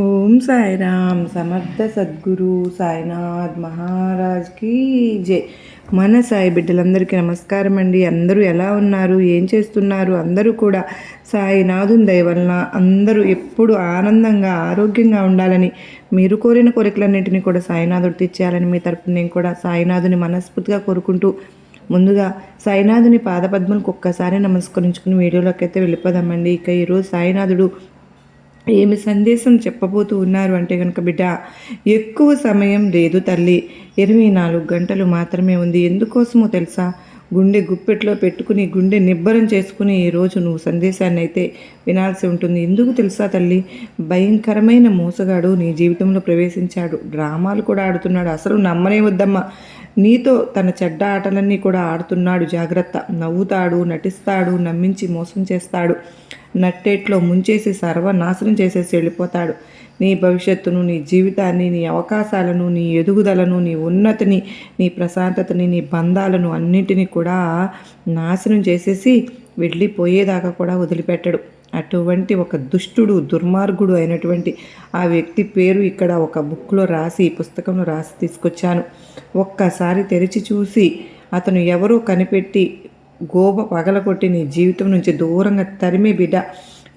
ఓం సాయిరామ్ సమర్థ సద్గురు సాయినాథ్ మహారాజ్కి జై. మన సాయి బిడ్డలందరికీ నమస్కారం అండి. అందరూ ఎలా ఉన్నారు? ఏం చేస్తున్నారు? అందరూ కూడా సాయినాథుని దయవలన అందరూ ఎప్పుడు ఆనందంగా ఆరోగ్యంగా ఉండాలని మీరు కోరిన కోరికలన్నింటినీ కూడా సాయినాథుడు తెచ్చేయాలని మీ తరపున నేను కూడా సాయినాథుని మనస్ఫూర్తిగా కోరుకుంటూ ముందుగా సాయినాథుని పాదపద్మలకు ఒక్కసారి నమస్కరించుకుని వీడియోలోకి అయితే వెళ్ళిపోదామండి. ఇక ఈరోజు సాయినాథుడు ఏమి సందేశం చెప్పబోతూ ఉన్నారు అంటే కనుక బిడ్డ ఎక్కువ సమయం లేదు తల్లి. ఇరవై నాలుగు గంటలు మాత్రమే ఉంది. ఎందుకోసమో తెలుసా? గుండె గుప్పెట్లో పెట్టుకుని గుండె నిబ్బరం చేసుకుని ఈరోజు నువ్వు సందేశాన్ని అయితే వినాల్సి ఉంటుంది. ఎందుకు తెలుసా తల్లి? భయంకరమైన మోసగాడు నీ జీవితంలో ప్రవేశించాడు. డ్రామాలు కూడా ఆడుతున్నాడు. అసలు నమ్మనే వద్దమ్మా నీతో తన చెడ్డ ఆటలన్నీ కూడా ఆడుతున్నాడు. జాగ్రత్త. నవ్వుతాడు నటిస్తాడు నమ్మించి మోసం చేస్తాడు. నట్టేట్లో ముంచేసి సర్వనాశనం చేసేసి వెళ్ళిపోతాడు. నీ భవిష్యత్తును నీ జీవితాన్ని నీ అవకాశాలను నీ ఎదుగుదలను నీ ఉన్నతిని నీ ప్రశాంతతని నీ బంధాలను అన్నింటినీ కూడా నాశనం చేసేసి వెళ్ళిపోయేదాకా కూడా వదిలిపెట్టడు. అటువంటి ఒక దుష్టుడు దుర్మార్గుడు అయినటువంటి ఆ వ్యక్తి పేరు ఇక్కడ ఒక బుక్లో రాసి పుస్తకంలో రాసి తీసుకొచ్చాను. ఒక్కసారి తెరిచి చూసి అతను ఎవరో కనిపెట్టి గోబ పగలగొట్టి నీ జీవితం నుంచి దూరంగా తరిమే బిడ్డ.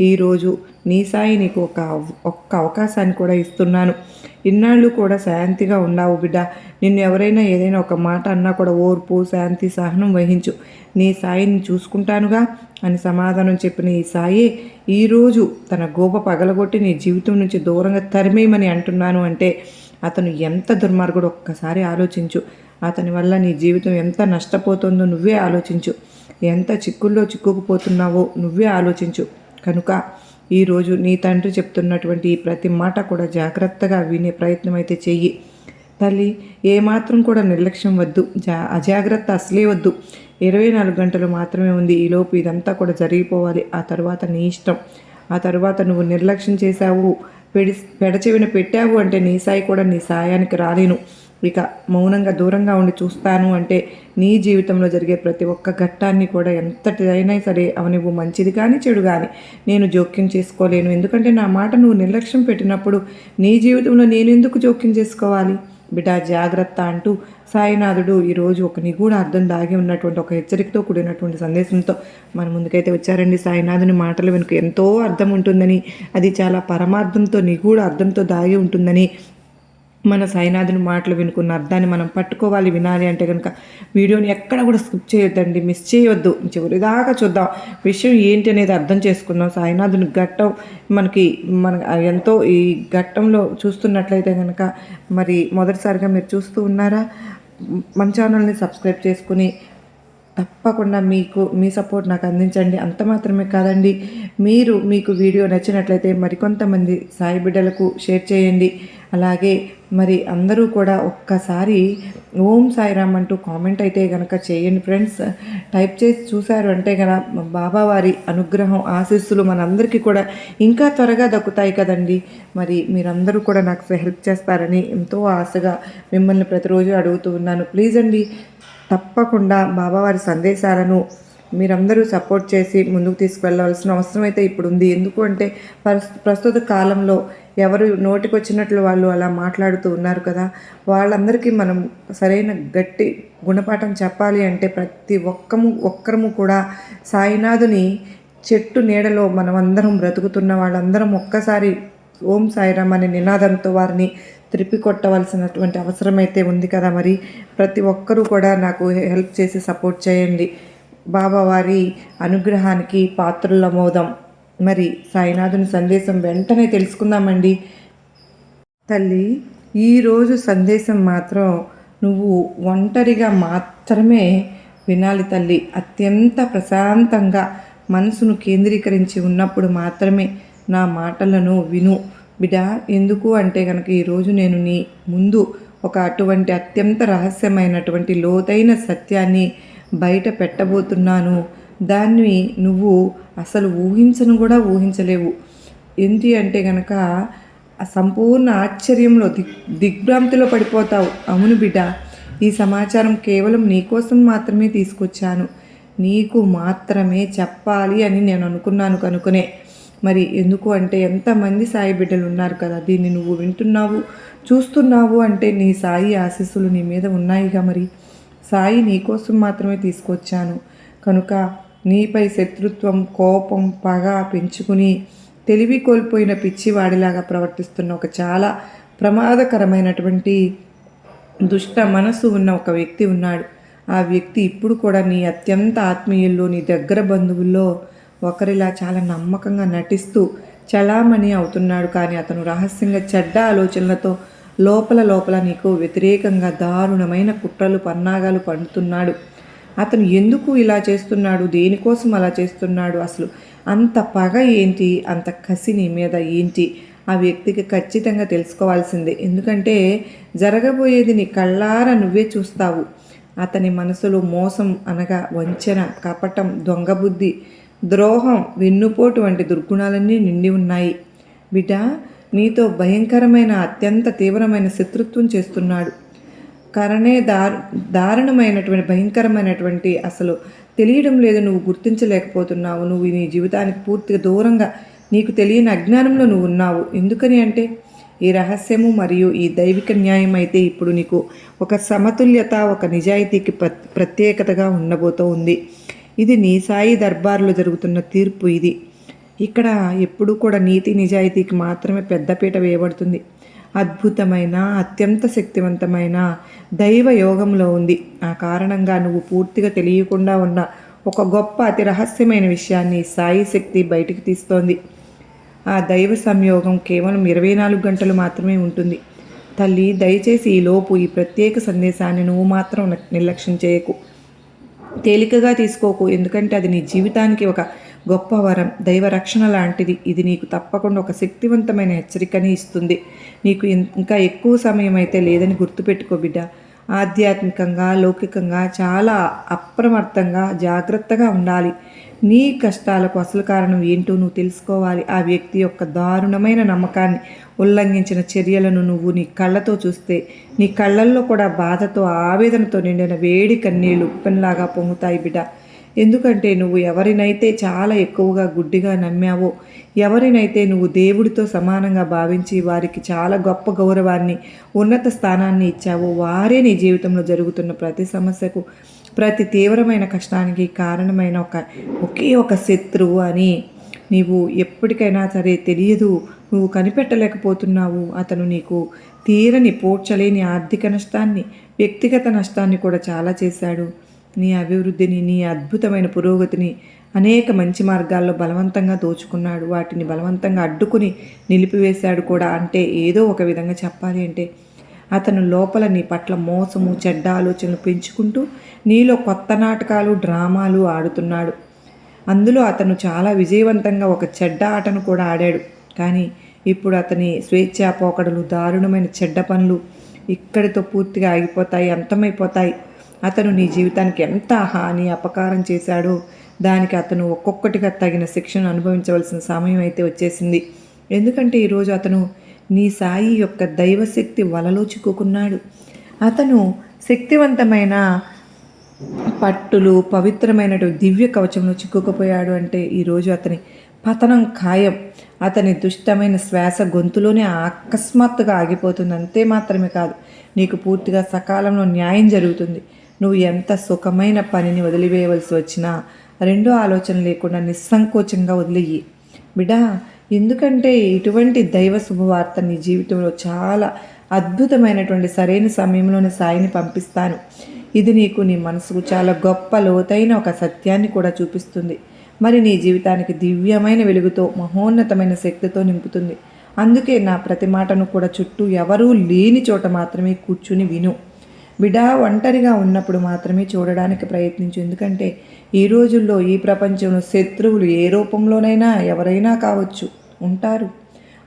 ఈరోజు నీ సాయి నీకు ఒక ఒక్క అవకాశాన్ని కూడా ఇస్తున్నాను. ఇన్నాళ్ళు కూడా శాంతిగా ఉన్నావు బిడ్డ. నిన్ను ఎవరైనా ఏదైనా ఒక మాట అన్నా కూడా ఓర్పు శాంతి సహనం వహించు. నీ సాయిని చూసుకుంటానుగా అని సమాధానం చెప్పిన ఈ సాయి ఈరోజు తన గోప పగలగొట్టి నీ జీవితం నుంచి దూరంగా తరిమేయమని అంటున్నాను అంటే అతను ఎంత దుర్మార్గుడు ఒక్కసారి ఆలోచించు. అతని వల్ల నీ జీవితం ఎంత నష్టపోతుందో నువ్వే ఆలోచించు. ఎంత చిక్కుల్లో చిక్కుకుపోతున్నావో నువ్వే ఆలోచించు. కనుక ఈరోజు నీ తండ్రి చెప్తున్నటువంటి ఈ ప్రతి మాట కూడా జాగ్రత్తగా వినే ప్రయత్నం అయితే చెయ్యి. తల్లి ఏమాత్రం కూడా నిర్లక్ష్యం వద్దు జా అజాగ్రత్త అసలే వద్దు. ఇరవై నాలుగు గంటలు మాత్రమే ఉంది ఈలోపు ఇదంతా కూడా జరిగిపోవాలి. ఆ తర్వాత నీ ఇష్టం. ఆ తర్వాత నువ్వు నిర్లక్ష్యం చేశావు పెడి పెడచెవిన పెట్టావు అంటే నీ సాయి కూడా నీ సాయానికి రాలేను. ఇక మౌనంగా దూరంగా ఉండి చూస్తాను అంటే నీ జీవితంలో జరిగే ప్రతి ఒక్క ఘట్టాన్ని కూడా ఎంతటిదైనా సరే అవనివ్వు మంచిది కానీ చెడు కానీ నేను జోక్యం చేసుకోలేను. ఎందుకంటే నా మాట నువ్వు నిర్లక్ష్యం పెట్టినప్పుడు నీ జీవితంలో నేను ఎందుకు జోక్యం చేసుకోవాలి? బిడ్డ జాగ్రత్త అంటూ సాయినాథుడు ఈరోజు ఒక నిగూఢ అర్థం దాగి ఉన్నటువంటి ఒక హెచ్చరికతో కూడినటువంటి సందేశంతో మన ముందుకైతే వచ్చారండి. సాయినాథుని మాటలు వెనుక ఎంతో అర్థం ఉంటుందని అది చాలా పరమార్థంతో నిగూఢ అర్థంతో దాగి ఉంటుందని మన సాయినాథుని మాటలు వినుకున్న అర్థాన్ని మనం పట్టుకోవాలి వినాలి అంటే కనుక వీడియోని ఎక్కడ కూడా స్కిప్ చేయొద్దండి మిస్ చేయొద్దు. చివరిదాకా చూద్దాం. విషయం ఏంటి అనేది అర్థం చేసుకుందాం. సాయినాథుని ఘట్టం మనకి మన ఎంతో ఈ ఘట్టంలో చూస్తున్నట్లయితే కనుక మరి మొదటిసారిగా మీరు చూస్తూ ఉన్నారా? మన ఛానల్ని సబ్స్క్రైబ్ చేసుకుని తప్పకుండా మీకు మీ సపోర్ట్ నాకు అందించండి. అంత మాత్రమే కాదండి మీరు మీకు వీడియో నచ్చినట్లయితే మరికొంతమంది సాయి బిడ్డలకు షేర్ చేయండి. అలాగే మరి అందరూ కూడా ఒక్కసారి ఓం సాయిరామ్ అంటూ కామెంట్ అయితే కనుక చేయండి ఫ్రెండ్స్. టైప్ చేసి చూశారు అంటే కనుక బాబావారి అనుగ్రహం ఆశీస్సులు మనందరికీ కూడా ఇంకా త్వరగా దక్కుతాయి కదండి. మరి మీరందరూ కూడా నాకు హెల్ప్ చేస్తారని ఎంతో ఆశగా మిమ్మల్ని ప్రతిరోజు అడుగుతూ ఉన్నాను. ప్లీజ్ అండి తప్పకుండా బాబావారి సందేశాలను మీరందరూ సపోర్ట్ చేసి ముందుకు తీసుకువెళ్ళవలసిన అవసరం అయితే ఇప్పుడు ఉంది ఎందుకంటే ప్రస్తుత కాలంలో ఎవరు నోటికొచ్చినట్లు వాళ్ళు అలా మాట్లాడుతూ ఉన్నారు కదా. వాళ్ళందరికీ మనం సరైన గట్టి గుణపాఠం చెప్పాలి అంటే ప్రతి ఒక్కము ఒక్కరము కూడా సాయినాథుని చెట్టు నీడలో మనం అందరం బ్రతుకుతున్న వాళ్ళందరం ఒక్కసారి ఓం సాయిరామ్ అనే నినాదంతో వారిని త్రిప్పి కొట్టవలసినటువంటి అవసరం అయితే ఉంది కదా మరి. ప్రతి ఒక్కరూ కూడా నాకు హెల్ప్ చేసి సపోర్ట్ చేయండి. బాబా వారి అనుగ్రహానికి పాత్రులమోదాం మరి సాయినాథుని సందేశం వెంటనే తెలుసుకుందామండి. తల్లి ఈరోజు సందేశం మాత్రం నువ్వు ఒంటరిగా మాత్రమే వినాలి తల్లి. అత్యంత ప్రశాంతంగా మనసును కేంద్రీకరించి ఉన్నప్పుడు మాత్రమే నా మాటలను విను. బిడ్డ ఎందుకు అంటే కనుక ఈరోజు నేను నీ ముందు ఒక అటువంటి అత్యంత రహస్యమైనటువంటి లోతైన సత్యాన్ని బయట పెట్టబోతున్నాను. దాన్ని నువ్వు అసలు ఊహించను కూడా ఊహించలేవు. ఏంటి అంటే కనుక సంపూర్ణ ఆశ్చర్యంలో దిగ్ దిగ్భ్రాంతిలో పడిపోతావు. అవును బిడ్డ ఈ సమాచారం కేవలం నీకోసం మాత్రమే తీసుకొచ్చాను. నీకు మాత్రమే చెప్పాలి అని నేను అనుకున్నాను కనుకనే. మరి ఎందుకు అంటే ఎంతమంది సాయి బిడ్డలు ఉన్నారు కదా దీన్ని నువ్వు వింటున్నావు చూస్తున్నావు అంటే నీ సాయి ఆశీస్సులు నీ మీద ఉన్నాయిగా మరి. సాయి నీకోసం మాత్రమే తీసుకొచ్చాను. కనుక నీపై శత్రుత్వం కోపం పగ పెంచుకుని తెలివి కోల్పోయిన పిచ్చివాడిలాగా ప్రవర్తిస్తున్న ఒక చాలా ప్రమాదకరమైనటువంటి దుష్ట మనసు ఉన్న ఒక వ్యక్తి ఉన్నాడు. ఆ వ్యక్తి ఇప్పుడు కూడా నీ అత్యంత ఆత్మీయుల్లో నీ దగ్గర బంధువుల్లో ఒకరిలా చాలా నమ్మకంగా నటిస్తూ చలామణి అవుతున్నాడు. కానీ అతను రహస్యంగా చెడ్డ ఆలోచనలతో లోపల లోపల నీకు వ్యతిరేకంగా దారుణమైన కుట్రలు పన్నాగాలు పండుతున్నాడు. అతను ఎందుకు ఇలా చేస్తున్నాడు? దేనికోసం అలా చేస్తున్నాడు? అసలు అంత పగ ఏంటి? అంత కసి నీ మీద ఏంటి? ఆ వ్యక్తికి ఖచ్చితంగా తెలుసుకోవాల్సిందే. ఎందుకంటే జరగబోయేది నీ కళ్ళారా నువ్వే చూస్తావు. అతని మనసులో మోసం అనగా వంచన కపటం దొంగబుద్ధి ద్రోహం వెన్నుపోటు వంటి దుర్గుణాలన్నీ నిండి ఉన్నాయి. బిడ్డ నీతో భయంకరమైన అత్యంత తీవ్రమైన శత్రుత్వం చేస్తున్నాడు. కరణే దారు దారుణమైనటువంటి భయంకరమైనటువంటి అసలు తెలియడం లేదు నువ్వు గుర్తించలేకపోతున్నావు నువ్వు నీ జీవితానికి పూర్తిగా దూరంగా నీకు తెలియని అజ్ఞానంలో నువ్వు ఉన్నావు. ఎందుకని అంటే ఈ రహస్యము మరియు ఈ దైవిక న్యాయం అయితే ఇప్పుడు నీకు ఒక సమతుల్యత ఒక నిజాయితీకి ప్రత్యేకతగా ఉండబోతూ ఉంది ఇది నీ సాయి దర్బార్లో జరుగుతున్న తీర్పు ఇది. ఇక్కడ ఎప్పుడూ కూడా నీతి నిజాయితీకి మాత్రమే పెద్దపీట వేయబడుతుంది. అద్భుతమైన అత్యంత శక్తివంతమైన దైవ యోగంలో ఉంది. ఆ కారణంగా నువ్వు పూర్తిగా తెలియకుండా ఉన్న ఒక గొప్ప అతి రహస్యమైన విషయాన్ని సాయి శక్తి బయటికి తీస్తోంది. ఆ దైవ సంయోగం కేవలం ఇరవై నాలుగు గంటలు మాత్రమే ఉంటుంది. తల్లి దయచేసి ఈ లోపు ఈ ప్రత్యేక సందేశాన్ని నువ్వు మాత్రం నిర్లక్ష్యం చేయకు. తేలికగా తీసుకోకు. ఎందుకంటే అది నీ జీవితానికి ఒక గొప్ప వరం. దైవ రక్షణ లాంటిది. ఇది నీకు తప్పకుండా ఒక శక్తివంతమైన హెచ్చరికని ఇస్తుంది. నీకు ఇంకా ఎక్కువ సమయం అయితే లేదని గుర్తుపెట్టుకో బిడ్డ. ఆధ్యాత్మికంగా లౌకికంగా చాలా అప్రమత్తంగా జాగ్రత్తగా ఉండాలి. నీ కష్టాలకు అసలు కారణం ఏంటో నువ్వు తెలుసుకోవాలి. ఆ వ్యక్తి యొక్క దారుణమైన నమ్మకాన్ని ఉల్లంఘించిన చర్యలను నువ్వు నీ కళ్ళతో చూస్తే నీ కళ్ళల్లో కూడా బాధతో ఆవేదనతో నిండిన వేడి కన్నీళ్ళు ఉప్పెనలాగా పొంగుతాయి బిడ్డ. ఎందుకంటే నువ్వు ఎవరినైతే చాలా ఎక్కువగా గుడ్డిగా నమ్మావో ఎవరినైతే నువ్వు దేవుడితో సమానంగా భావించి వారికి చాలా గొప్ప గౌరవాన్ని ఉన్నత స్థానాన్ని ఇచ్చావో వారే నీ జీవితంలో జరుగుతున్న ప్రతి సమస్యకు ప్రతి తీవ్రమైన కష్టానికి కారణమైన ఒక ఒకే ఒక శత్రువు అని నీవు ఎప్పటికైనా సరే తెలియదు. నువ్వు కనిపెట్టలేకపోతున్నావు. అతను నీకు తీరని పోడ్చలేని ఆర్థిక నష్టాన్ని వ్యక్తిగత నష్టాన్ని కూడా చాలా చేశాడు. నీ అభివృద్ధిని నీ అద్భుతమైన పురోగతిని అనేక మంచి మార్గాల్లో బలవంతంగా దోచుకున్నాడు. వాటిని బలవంతంగా అడ్డుకుని నిలిపివేశాడు కూడా. అంటే ఏదో ఒక విధంగా చెప్పాలి అంటే అతను లోపల నీ పట్ల మోసము చెడ్డ ఆలోచనలు పెంచుకుంటూ నీలో కొత్త నాటకాలు డ్రామాలు ఆడుతున్నాడు. అందులో అతను చాలా విజయవంతంగా ఒక చెడ్డ ఆటను కూడా ఆడాడు. కానీ ఇప్పుడు అతని స్వేచ్ఛా పోకడలు దారుణమైన చెడ్డ పనులు ఇక్కడితో పూర్తిగా ఆగిపోతాయి అంతమైపోతాయి. అతను నీ జీవితానికి ఎంత హాని అపకారం చేశాడో దానికి అతను ఒక్కొక్కటిగా తగిన శిక్షను అనుభవించవలసిన సమయం అయితే వచ్చేసింది. ఎందుకంటే ఈరోజు అతను నీ సాయి యొక్క దైవశక్తి వలలో చిక్కుకున్నాడు. అతను శక్తివంతమైన పట్టులు పవిత్రమైనటువంటి దివ్య కవచంలో చిక్కుకుపోయాడు అంటే ఈరోజు అతని పతనం ఖాయం. అతని దుష్టమైన శ్వాస గొంతులోనే అకస్మాత్తుగా ఆగిపోతుంది. అంతే మాత్రమే కాదు నీకు పూర్తిగా సకాలంలో న్యాయం జరుగుతుంది. నువ్వు ఎంత సుఖమైన పనిని వదిలివేయవలసి వచ్చినా రెండో ఆలోచన లేకుండా నిస్సంకోచంగా వదిలేయి. బిడా ఎందుకంటే ఇటువంటి దైవ శుభవార్త నీ జీవితంలో చాలా అద్భుతమైనటువంటి సరైన సమయంలోనే సాయిని పంపిస్తాను. ఇది నీకు నీ మనసుకు చాలా గొప్ప లోతైన ఒక సత్యాన్ని కూడా చూపిస్తుంది. మరి నీ జీవితానికి దివ్యమైన వెలుగుతో మహోన్నతమైన శక్తితో నింపుతుంది. అందుకే నా ప్రతి మాటను కూడా చుట్టూ ఎవరూ లేని చోట మాత్రమే కూర్చుని విను. బిడా ఒంటరిగా ఉన్నప్పుడు మాత్రమే చూడడానికి ప్రయత్నించు. ఎందుకంటే ఈ రోజుల్లో ఈ ప్రపంచంలో శత్రువులు ఏ రూపంలోనైనా ఎవరైనా కావచ్చు ఉంటారు.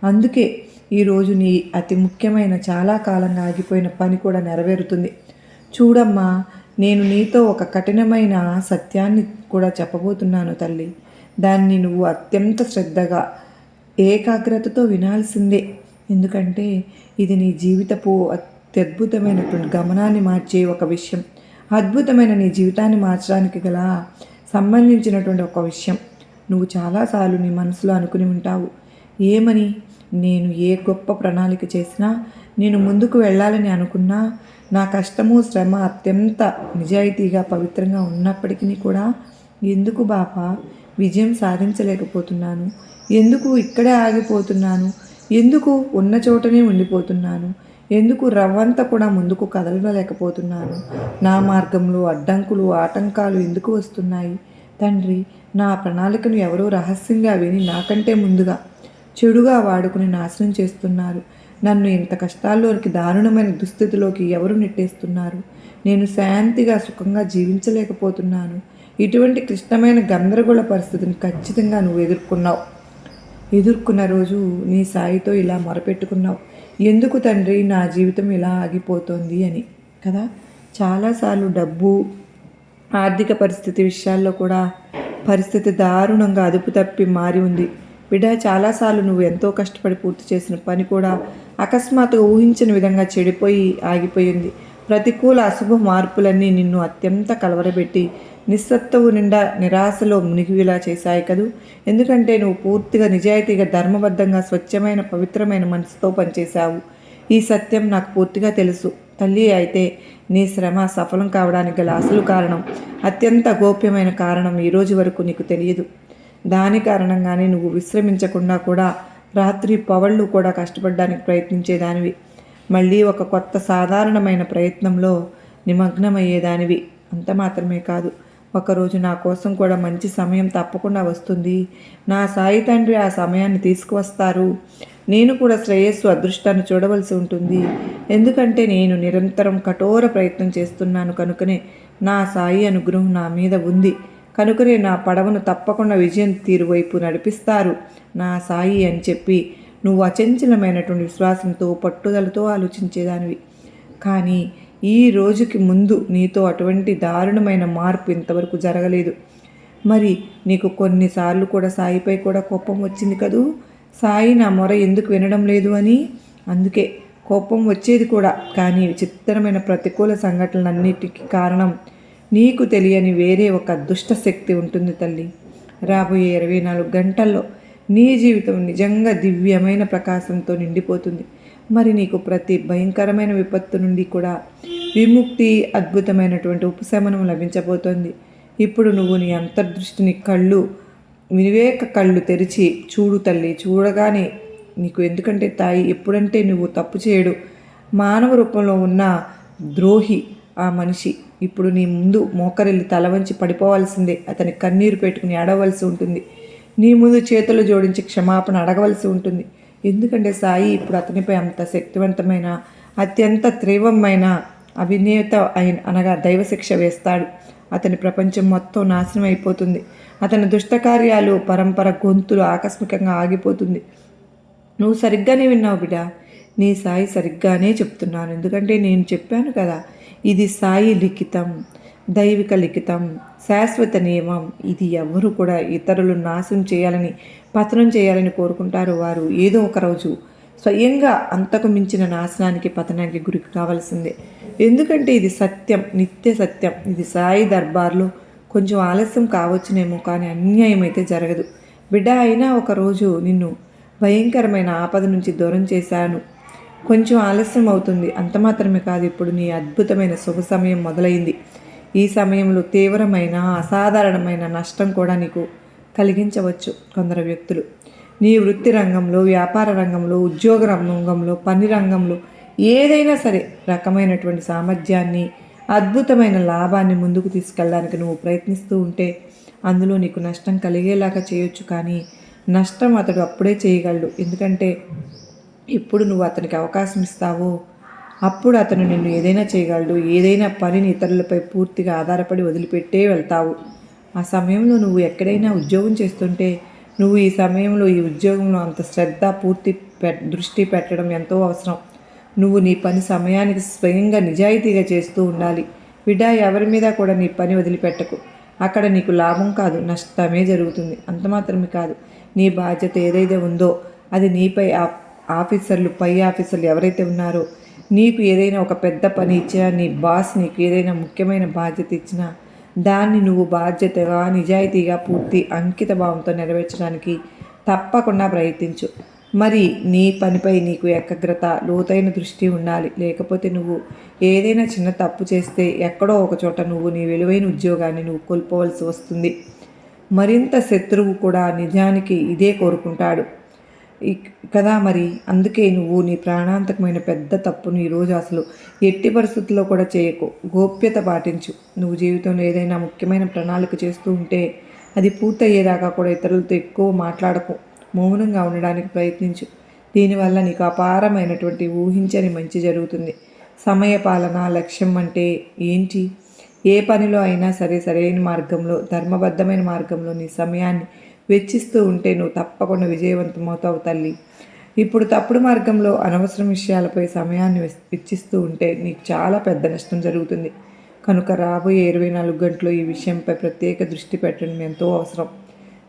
అందుకే ఈరోజు నీ అతి ముఖ్యమైన చాలా కాలంగా ఆగిపోయిన పని కూడా నెరవేరుతుంది. చూడమ్మా నేను నీతో ఒక కఠినమైన సత్యాన్ని కూడా చెప్పబోతున్నాను తల్లి. దాన్ని నువ్వు అత్యంత శ్రద్ధగా ఏకాగ్రతతో వినాల్సిందే. ఎందుకంటే ఇది నీ జీవితపు అద్భుతమైనటువంటి గమనాన్ని మార్చే ఒక విషయం. అద్భుతమైన నీ జీవితాన్ని మార్చడానికి గల సంబంధించినటువంటి ఒక విషయం. నువ్వు చాలాసార్లు నీ మనసులో అనుకుని ఉంటావు. ఏమని? నేను ఏ గొప్ప ప్రణాళిక చేసినా నేను ముందుకు వెళ్ళాలని అనుకున్నా నా కష్టము శ్రమ అత్యంత నిజాయితీగా పవిత్రంగా ఉన్నప్పటికీ కూడా ఎందుకు బాపా? విజయం సాధించలేకపోతున్నాను. ఎందుకు ఇక్కడే ఆగిపోతున్నాను? ఎందుకు ఉన్న చోటనే ఉండిపోతున్నాను? ఎందుకు రవ్వంతా కూడా ముందుకు కదలలేకపోతున్నాను నా మార్గంలో అడ్డంకులు ఆటంకాలు ఎందుకు వస్తున్నాయి? తండ్రి నా ప్రణాళికను ఎవరో రహస్యంగా విని నాకంటే ముందుగా చెడుగా వాడుకుని నాశనం చేస్తున్నారు. నన్ను ఇంత కష్టాల్లోకి దారుణమైన దుస్థితిలోకి ఎవరు నెట్టేస్తున్నారు? నేను శాంతిగా సుఖంగా జీవించలేకపోతున్నాను. ఇటువంటి క్లిష్టమైన గందరగోళ పరిస్థితిని ఖచ్చితంగా నువ్వు ఎదుర్కొన్నావు. ఎదుర్కొన్న రోజు నీ సాయితో ఇలా మొరపెట్టుకున్నావు. ఎందుకు తండ్రి నా జీవితం ఇలా ఆగిపోతోంది అని కదా? చాలాసార్లు డబ్బు ఆర్థిక పరిస్థితి విషయాల్లో కూడా పరిస్థితి దారుణంగా అదుపు తప్పి మారి ఉంది. బిడ్డ చాలాసార్లు నువ్వు ఎంతో కష్టపడి పూర్తి చేసిన పని కూడా అకస్మాత్తుగా ఊహించిన విధంగా చెడిపోయి ఆగిపోయింది. ప్రతికూల అశుభ మార్పులన్నీ నిన్ను అత్యంత కలవరబెట్టి నిస్సత్తువు నిండా నిరాశలో మునిగిలా చేశాయి కదూ? ఎందుకంటే నువ్వు పూర్తిగా నిజాయితీగా ధర్మబద్ధంగా స్వచ్ఛమైన పవిత్రమైన మనసుతో పనిచేశావు. ఈ సత్యం నాకు పూర్తిగా తెలుసు. తల్లి అయితే నీ శ్రమ సఫలం కావడానికి గల అసలు కారణం అత్యంత గోప్యమైన కారణం ఈరోజు వరకు నీకు తెలియదు. దాని కారణంగానే నువ్వు విశ్రమించకుండా కూడా రాత్రి పవళ్ళు కూడా కష్టపడడానికి ప్రయత్నించేదానివి. మళ్ళీ ఒక కొత్త సాధారణమైన ప్రయత్నంలో నిమగ్నమయ్యేదానివి. అంత మాత్రమే కాదు. ఒకరోజు నా కోసం కూడా మంచి సమయం తప్పకుండా వస్తుంది. నా సాయి తండ్రి ఆ సమయాన్ని తీసుకువస్తారు. నేను కూడా శ్రేయస్సు అదృష్టాన్ని చూడవలసి ఉంటుంది. ఎందుకంటే నేను నిరంతరం కఠోర ప్రయత్నం చేస్తున్నాను కనుకనే నా సాయి అనుగ్రహం నా మీద ఉంది. కనుకనే నా పడవను తప్పకుండా విజయం తీరువైపు నడిపిస్తారు. నా సాయి అని చెప్పి నువ్వు అచంచలమైనటువంటి విశ్వాసంతో పట్టుదలతో ఆలోచించేదానివి. కానీ ఈ రోజుకి ముందు నీతో అటువంటి దారుణమైన మార్పు ఇంతవరకు జరగలేదు. మరి నీకు కొన్నిసార్లు కూడా సాయిపై కూడా కోపం వచ్చింది కదూ? సాయి నా మొర ఎందుకు వినడం లేదు అని? అందుకే కోపం వచ్చేది కూడా కానీ విచిత్రమైన ప్రతికూల సంఘటనలన్నిటికీ కారణం నీకు తెలియని వేరే ఒక దుష్ట శక్తి ఉంటుంది తల్లి. రాబోయే ఇరవై నాలుగు గంటల్లో నీ జీవితం నిజంగా దివ్యమైన ప్రకాశంతో నిండిపోతుంది. మరి నీకు ప్రతి భయంకరమైన విపత్తు నుండి కూడా విముక్తి అద్భుతమైనటువంటి ఉపశమనం లభించబోతోంది. ఇప్పుడు నువ్వు నీ అంతర్దృష్టిని కళ్ళు వివేక కళ్ళు తెరిచి చూడు తల్లి చూడగానే నీకు ఎందుకంటే తాయి ఎప్పుడంటే నువ్వు తప్పు చేయడు. మానవ రూపంలో ఉన్న ద్రోహి ఆ మనిషి ఇప్పుడు నీ ముందు మోకరిల్లి తల వంచి పడిపోవాల్సిందే. అతని కన్నీరు పెట్టుకుని అడవలసి ఉంటుంది. నీ ముందు చేతులు జోడించి క్షమాపణ అడగవలసి ఉంటుంది. ఎందుకంటే సాయి ఇప్పుడు అతనిపై అంత శక్తివంతమైన అత్యంత తీవ్రమైన అభినేత అయిన అనగా దైవశిక్ష వేస్తాడు. అతని ప్రపంచం మొత్తం నాశనం అయిపోతుంది. అతని దుష్టకార్యాలు పరంపర గొంతులు ఆకస్మికంగా ఆగిపోతుంది. నువ్వు సరిగ్గానే విన్నావు బిడ్డ? నీ సాయి సరిగ్గానే చెప్తున్నాను. ఎందుకంటే నేను చెప్పాను కదా ఇది సాయి లిఖితం దైవిక లిఖితం శాశ్వత నియమం. ఇది ఎవరు కూడా ఇతరులు నాశనం చేయాలని పతనం చేయాలని కోరుకుంటారు వారు. ఏదో ఒక రోజు స్వయంగా అంతకు మించిన నాశనానికి పతనానికి గురి కావాల్సిందే ఎందుకంటే ఇది సత్యం నిత్య సత్యం. ఇది సాయి దర్బార్లో కొంచెం ఆలస్యం కావచ్చునేమో కానీ అన్యాయం అయితే జరగదు. బిడ్డ అయినా ఒకరోజు నిన్ను భయంకరమైన ఆపద నుంచి దూరం చేశాను. కొంచెం ఆలస్యం అవుతుంది. అంత మాత్రమే కాదు ఇప్పుడు నీ అద్భుతమైన శుభ సమయం మొదలైంది. ఈ సమయంలో తీవ్రమైన అసాధారణమైన నష్టం కూడా నీకు కలిగించవచ్చు కొందరు వ్యక్తులు. నీ వృత్తి రంగంలో వ్యాపార రంగంలో ఉద్యోగ రంగంలో పని రంగంలో ఏదైనా సరే రకమైనటువంటి సామర్థ్యాన్ని అద్భుతమైన లాభాన్ని ముందుకు తీసుకెళ్ళడానికి నువ్వు ప్రయత్నిస్తూ ఉంటే అందులో నీకు నష్టం కలిగేలాగా చేయొచ్చు కానీ నష్టం అతడు అప్పుడే చేయగలడు. ఎందుకంటే ఎప్పుడు నువ్వు అతనికి అవకాశం ఇస్తావో అప్పుడు అతను నిన్ను ఏదైనా చేయగలడు. ఏదైనా పనిని ఇతరులపై పూర్తిగా ఆధారపడి వదిలిపెట్టే వెళ్తావు. ఆ సమయంలో నువ్వు ఎక్కడైనా ఉద్యోగం చేస్తుంటే నువ్వు ఈ సమయంలో ఈ ఉద్యోగంలో అంత శ్రద్ధ పూర్తి పె దృష్టి పెట్టడం ఎంతో అవసరం. నువ్వు నీ పని సమయానికి స్వయంగా నిజాయితీగా చేస్తూ ఉండాలి. విడా ఎవరి మీద కూడా నీ పని వదిలిపెట్టకు. అక్కడ నీకు లాభం కాదు నష్టమే జరుగుతుంది. అంత మాత్రమే కాదు నీ బాధ్యత ఏదైతే ఉందో అది నీపై ఆ- ఆఫీసర్లు పై ఆఫీసర్లు ఎవరైతే ఉన్నారో నీకు ఏదైనా ఒక పెద్ద పని ఇచ్చినా నీ బాస్ నీకు ఏదైనా ముఖ్యమైన బాధ్యత ఇచ్చినా దాన్ని నువ్వు బాధ్యతగా నిజాయితీగా పూర్తి అంకిత భావంతో నెరవేర్చడానికి తప్పకుండా ప్రయత్నించు. మరి నీ పనిపై నీకు ఏకాగ్రత లోతైన దృష్టి ఉండాలి. లేకపోతే నువ్వు ఏదైనా చిన్న తప్పు చేస్తే ఎక్కడో ఒక చోట నువ్వు నీ విలువైన ఉద్యోగాన్ని నువ్వు కోల్పోవలసి వస్తుంది. మరింత శత్రువు కూడా నిజానికి ఇదే కోరుకుంటాడు. కదా మరి? అందుకే నువ్వు నీ ప్రాణాంతకమైన పెద్ద తప్పును ఈరోజు అసలు ఎట్టి పరిస్థితుల్లో కూడా చేయకు. గోప్యత పాటించు. నువ్వు జీవితంలో ఏదైనా ముఖ్యమైన ప్రణాళిక చేస్తూ ఉంటే అది పూర్తయ్యేదాకా కూడా ఇతరులతో ఎక్కువ మాట్లాడకు. మౌనంగా ఉండడానికి ప్రయత్నించు. దీనివల్ల నీకు అపారమైనటువంటి ఊహించని మంచి జరుగుతుంది. సమయ పాలన లక్ష్యం అంటే ఏంటి? ఏ పనిలో అయినా సరే సరైన మార్గంలో ధర్మబద్ధమైన మార్గంలో నీ సమయాన్ని వెచ్చిస్తూ ఉంటే నువ్వు తప్పకుండా విజయవంతమవుతావు తల్లి. ఇప్పుడు తప్పుడు మార్గంలో అనవసరం విషయాలపై సమయాన్ని వెచ్చిస్తూ ఉంటే నీకు చాలా పెద్ద నష్టం జరుగుతుంది. కనుక రాబోయే ఇరవై నాలుగు గంటలు ఈ విషయంపై ప్రత్యేక దృష్టి పెట్టడం ఎంతో అవసరం.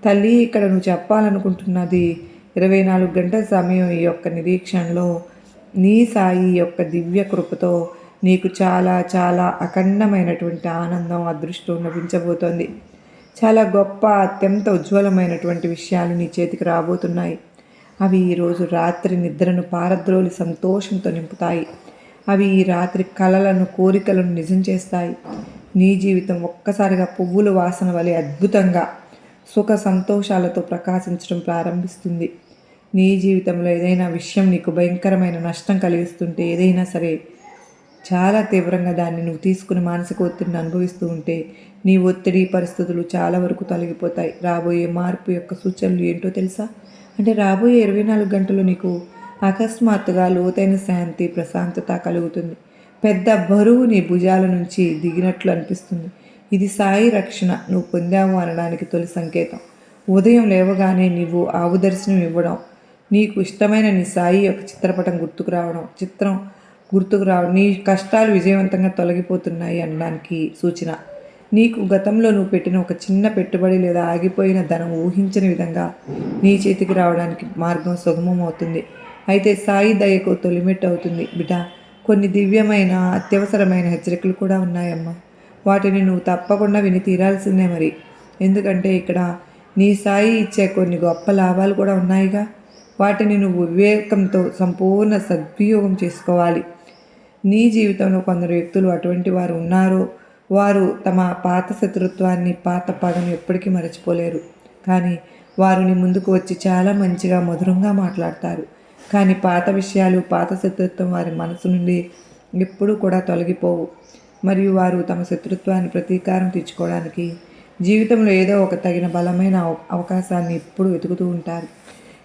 తల్లి ఇక్కడ నువ్వు చెప్పాలనుకుంటున్నది ఇరవై నాలుగు గంటల సమయం ఈ యొక్క నిరీక్షణలో నీ సాయి యొక్క దివ్య కృపతో నీకు చాలా చాలా అఖండమైనటువంటి ఆనందం అదృష్టం లభించబోతోంది. చాలా గొప్ప అత్యంత ఉజ్వలమైనటువంటి విషయాలు నీ చేతికి రాబోతున్నాయి. అవి ఈరోజు రాత్రి నిద్రను పారద్రోలి సంతోషంతో నింపుతాయి. అవి ఈ రాత్రి కలలను కోరికలను నిజం చేస్తాయి. నీ జీవితం ఒక్కసారిగా పువ్వుల వాసన వలె అద్భుతంగా సుఖ సంతోషాలతో ప్రకాశించడం ప్రారంభిస్తుంది. నీ జీవితంలో ఏదైనా విషయం నీకు భయంకరమైన నష్టం కలిగిస్తుంటే ఏదైనా సరే చాలా తీవ్రంగా దాన్ని నువ్వు తీసుకుని మానసిక ఒత్తిడిని అనుభవిస్తూ ఉంటే నీ ఒత్తిడి పరిస్థితులు చాలా వరకు తొలగిపోతాయి. రాబోయే మార్పు యొక్క సూచనలు ఏంటో తెలుసా? అంటే రాబోయే ఇరవై నాలుగు గంటలు నీకు అకస్మాత్తుగా లోతైన శాంతి ప్రశాంతత కలుగుతుంది. పెద్ద బరువు నీ భుజాల నుంచి దిగినట్లు అనిపిస్తుంది. ఇది సాయి రక్షణ నువ్వు పొందావు అనడానికి తొలి సంకేతం. ఉదయం లేవగానే నీవు ఆవు దర్శనం ఇవ్వడం నీకు ఇష్టమైన నీ సాయి యొక్క చిత్రపటం గుర్తుకు రావడం చిత్రం గుర్తుకు రావడం నీ కష్టాలు విజయవంతంగా తొలగిపోతున్నాయి అనడానికి సూచన. నీకు గతంలో నువ్వు పెట్టిన ఒక చిన్న పెట్టుబడి లేదా ఆగిపోయిన ధనం ఊహించని విధంగా నీ చేతికి రావడానికి మార్గం సుగమం అవుతుంది. అయితే సాయి దయకు తొలిమెట్టు అవుతుంది. బిడ్డ కొన్ని దివ్యమైన అత్యవసరమైన హెచ్చరికలు కూడా ఉన్నాయమ్మా. వాటిని నువ్వు తప్పకుండా విని తీరాల్సిందే మరి. ఎందుకంటే ఇక్కడ నీ సాయి ఇచ్చే కొన్ని గొప్ప లాభాలు కూడా ఉన్నాయిగా. వాటిని నువ్వు వివేకంతో సంపూర్ణ సద్వియోగం చేసుకోవాలి. నీ జీవితంలో కొందరు వ్యక్తులు అటువంటి వారు ఉన్నారో. వారు తమ పాత శత్రుత్వాన్ని పాత పగను ఎప్పటికీ మరచిపోలేరు. కానీ వారిని ముందుకు వచ్చి చాలా మంచిగా మధురంగా మాట్లాడతారు. కానీ పాత విషయాలు పాత శత్రుత్వం వారి మనసు నుండి ఎప్పుడూ కూడా తొలగిపోవు. మరియు వారు తమ శత్రుత్వాన్ని ప్రతీకారం తీర్చుకోవడానికి జీవితంలో ఏదో ఒక తగిన బలమైన అవ- అవకాశాన్ని ఎప్పుడు వెతుకుతూ ఉంటారు.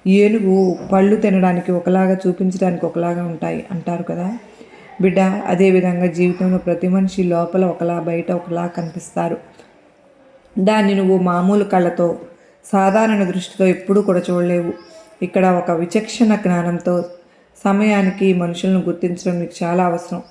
ఏనుగు పళ్ళు తినడానికి ఒకలాగా చూపించడానికి ఒకలాగా ఉంటాయి అంటారు కదా? బిడ్డ అదేవిధంగా జీవితంలో ప్రతి మనిషి లోపల ఒకలా బయట ఒకలా కనిపిస్తారు. దాన్ని నువ్వు మామూలు కళ్ళతో సాధారణ దృష్టితో ఎప్పుడూ కూడా చూడలేవు. ఇక్కడ ఒక విచక్షణ జ్ఞానంతో సమయానికి మనుషులను గుర్తించడం నీకు చాలా అవసరం.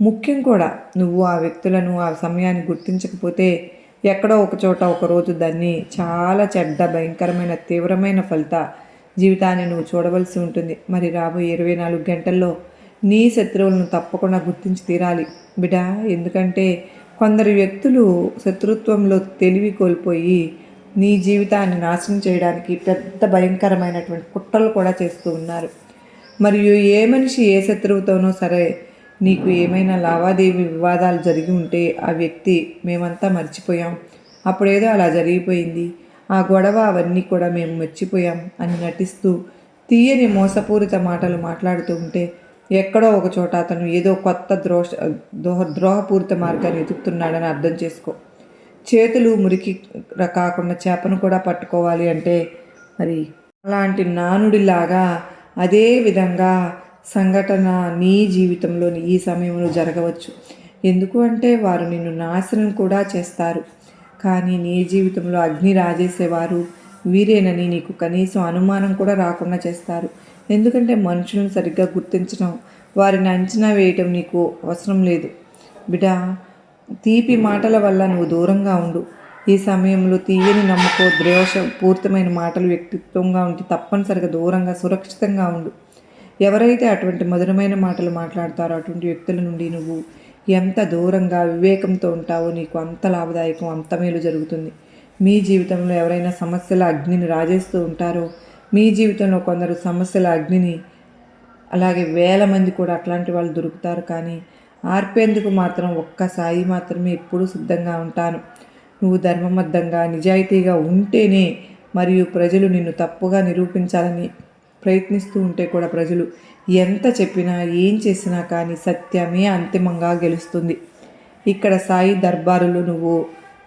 ముఖ్యం కూడా నువ్వు ఆ వ్యక్తులను ఆ సమయాన్ని గుర్తించకపోతే ఎక్కడో ఒక చోట ఒక రోజు దాన్ని చాలా చెడ్డ భయంకరమైన తీవ్రమైన ఫలిత జీవితాన్ని నువ్వు చూడవలసి ఉంటుంది. మరి రాబోయే ఇరవై నాలుగు గంటల్లో నీ శత్రువులను తప్పకుండా గుర్తించి తీరాలి. బిడ ఎందుకంటే కొందరు వ్యక్తులు శత్రుత్వంలో తెలివి కోల్పోయి నీ జీవితాన్ని నాశనం చేయడానికి పెద్ద భయంకరమైనటువంటి కుట్రలు కూడా చేస్తూ ఉన్నారు. మరియు ఏ మనిషి ఏ శత్రువుతోనో సరే నీకు ఏమైనా లావాదేవీ వివాదాలు జరిగి ఉంటే ఆ వ్యక్తి మేమంతా మర్చిపోయాం. అప్పుడేదో అలా జరిగిపోయింది. ఆ గొడవ అవన్నీ కూడా మేము మర్చిపోయాం అని నటిస్తూ తీయని మోసపూరిత మాటలు మాట్లాడుతూ ఉంటే ఎక్కడో ఒక చోట అతను ఏదో కొత్త ద్రోష ద్రోహ ద్రోహపూరిత మార్గాన్ని వెతుకుతున్నాడని అర్థం చేసుకో. చేతులు మురికి కాకుండా చేపను కూడా పట్టుకోవాలి అంటే మరి అలాంటి నానుడిలాగా అదే విధంగా సంఘటన నీ జీవితంలోని ఈ సమయంలో జరగవచ్చు. ఎందుకు అంటే వారు నిన్ను నాశనం కూడా చేస్తారు. కానీ నీ జీవితంలో అగ్ని రాజేసేవారు వీరేనని నీకు కనీసం అనుమానం కూడా రాకుండా చేస్తారు. ఎందుకంటే మనుషులను సరిగ్గా గుర్తించడం వారిని అంచనా వేయటం నీకు అవసరం లేదు. బిడ్డ తీపి మాటల వల్ల నువ్వు దూరంగా ఉండు. ఈ సమయంలో తీయని నమ్మకం ద్వేష పూర్తమైన మాటలు వ్యక్తిత్వంగా ఉంటే తప్పనిసరిగా దూరంగా సురక్షితంగా ఉండు. ఎవరైతే అటువంటి మధురమైన మాటలు మాట్లాడతారో అటువంటి వ్యక్తుల నుండి నువ్వు ఎంత దూరంగా వివేకంతో ఉంటావో నీకు అంత లాభదాయకం అంత మేలు జరుగుతుంది. మీ జీవితంలో ఎవరైనా సమస్యల అగ్నిని రాజేస్తూ ఉంటారో మీ జీవితంలో కొందరు సమస్యల అగ్నిని అలాగే వేల మంది కూడా అట్లాంటి వాళ్ళు దొరుకుతారు కానీ ఆర్పేందుకు మాత్రం ఒక్క సాయి మాత్రమే ఎప్పుడూ సిద్ధంగా ఉంటాను. నువ్వు ధర్మబద్ధంగా నిజాయితీగా ఉంటేనే మరియు ప్రజలు నిన్ను తప్పుగా నిరూపించాలని ప్రయత్నిస్తూ ఉంటే కూడా ప్రజలు ఎంత చెప్పినా ఏం చేసినా కానీ సత్యమే అంతిమంగా గెలుస్తుంది. ఇక్కడ సాయి దర్బారులు నువ్వు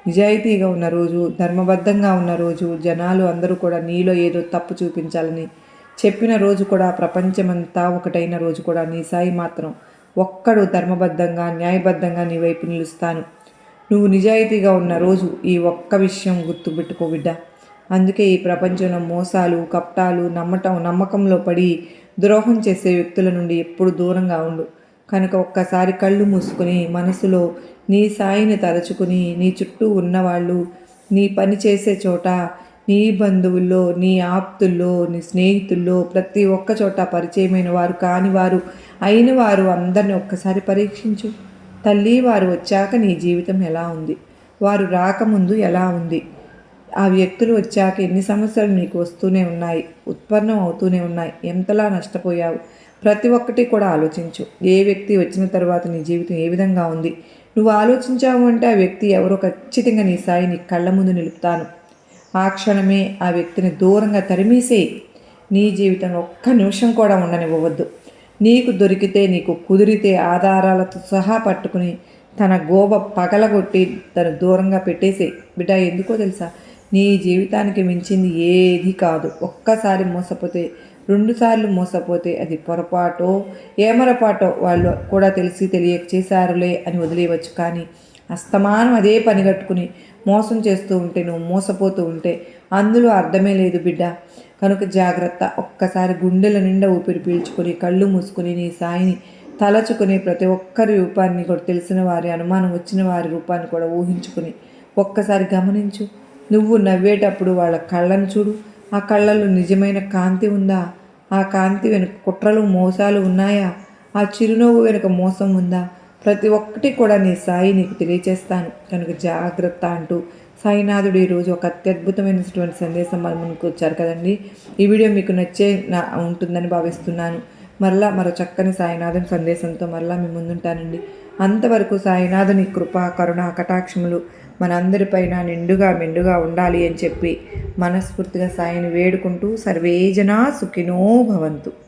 నిజాయితీగా ఉన్న రోజు ధర్మబద్ధంగా ఉన్న రోజు జనాలు అందరూ కూడా నీలో ఏదో తప్పు చూపించాలని చెప్పిన రోజు కూడా ప్రపంచమంతా ఒకటైన రోజు కూడా నీ సాయి మాత్రం ఒక్కడు ధర్మబద్ధంగా న్యాయబద్ధంగా నీ వైపు నిలుస్తాను. నువ్వు నిజాయితీగా ఉన్న రోజు ఈ ఒక్క విషయం గుర్తుపెట్టుకో బిడ్డ. అందుకే ఈ ప్రపంచంలో మోసాలు కప్టాలు నమ్మటం నమ్మకంలో పడి ద్రోహం చేసే వ్యక్తుల నుండి ఎప్పుడు దూరంగా ఉండు. కనుక ఒక్కసారి కళ్ళు మూసుకుని మనసులో నీ సాయిని తలుచుకుని నీ చుట్టూ ఉన్నవాళ్ళు నీ పని చేసే చోట నీ బంధువుల్లో నీ ఆప్తుల్లో నీ స్నేహితుల్లో ప్రతి ఒక్క చోట పరిచయమైన వారు కాని వారు అయిన వారు అందరిని ఒక్కసారి పరీక్షించు. తల్లి వారు వచ్చాక నీ జీవితం ఎలా ఉంది? వారు రాకముందు ఎలా ఉంది? ఆ వ్యక్తులు వచ్చాక ఎన్ని సమస్యలు నీకు వస్తూనే ఉన్నాయి? ఉత్పన్నం అవుతూనే ఉన్నాయి? ఎంతలా నష్టపోయావు? ప్రతి ఒక్కటి కూడా ఆలోచించు. ఏ వ్యక్తి వచ్చిన తర్వాత నీ జీవితం ఏ విధంగా ఉంది? నువ్వు ఆలోచించావు అంటే ఆ వ్యక్తి ఎవరో ఖచ్చితంగా నీ సాయి నీ కళ్ళ ముందు నిలుపుతాను. ఆ క్షణమే ఆ వ్యక్తిని దూరంగా తరిమేసే నీ జీవితం ఒక్క నిమిషం కూడా ఉండనివ్వవద్దు. నీకు దొరికితే నీకు కుదిరితే ఆధారాలతో సహా పట్టుకుని తన గోబ పగలగొట్టి తను దూరంగా పెట్టేసే బిడ్డ ఎందుకో తెలుసా? నీ జీవితానికి మించింది ఏది కాదు. ఒక్కసారి మోసపోతే రెండుసార్లు మోసపోతే అది పొరపాటో ఏమరపాటో వాళ్ళు కూడా తెలిసి తెలియక చేశారులే అని వదిలేయవచ్చు. కానీ అస్తమానం అదే పని కట్టుకుని మోసం చేస్తూ ఉంటే నువ్వు మోసపోతూ ఉంటే అందులో అర్థమే లేదు బిడ్డ. కనుక జాగ్రత్త. ఒక్కసారి గుండెల నిండా ఊపిరి పీల్చుకొని కళ్ళు మూసుకొని నీ సాయిని తలచుకుని ప్రతి ఒక్కరి రూపాన్ని కూడా తెలిసిన వారి అనుమానం వచ్చిన వారి రూపాన్ని కూడా ఊహించుకుని ఒక్కసారి గమనించు. నువ్వు నవ్వేటప్పుడు వాళ్ళ కళ్ళను చూడు. ఆ కళ్ళల్లో నిజమైన కాంతి ఉందా? ఆ కాంతి వెనుక కుట్రలు మోసాలు ఉన్నాయా? ఆ చిరునవ్వు వెనుక మోసం ఉందా? ప్రతి ఒక్కటి కూడా నీ సాయి నీకు తెలియచేస్తాను. కనుక జాగ్రత్త అంటూ సాయినాథుడు ఈరోజు ఒక అత్యద్భుతమైనటువంటి సందేశం మన ముందుకు వచ్చారు కదండి. ఈ వీడియో మీకు నచ్చే నా ఉంటుందని భావిస్తున్నాను. మరలా మరో చక్కని సాయినాథుని సందేశంతో మరలా మీ ముందుంటానండి. అంతవరకు సాయినాథుని కృప కరుణ కటాక్షములు మనందరిపైన నిండుగా మెండుగా ఉండాలి అని చెప్పి మనస్ఫూర్తిగా సాయిని వేడుకుంటూ సర్వేజనా సుఖినో భవంతు.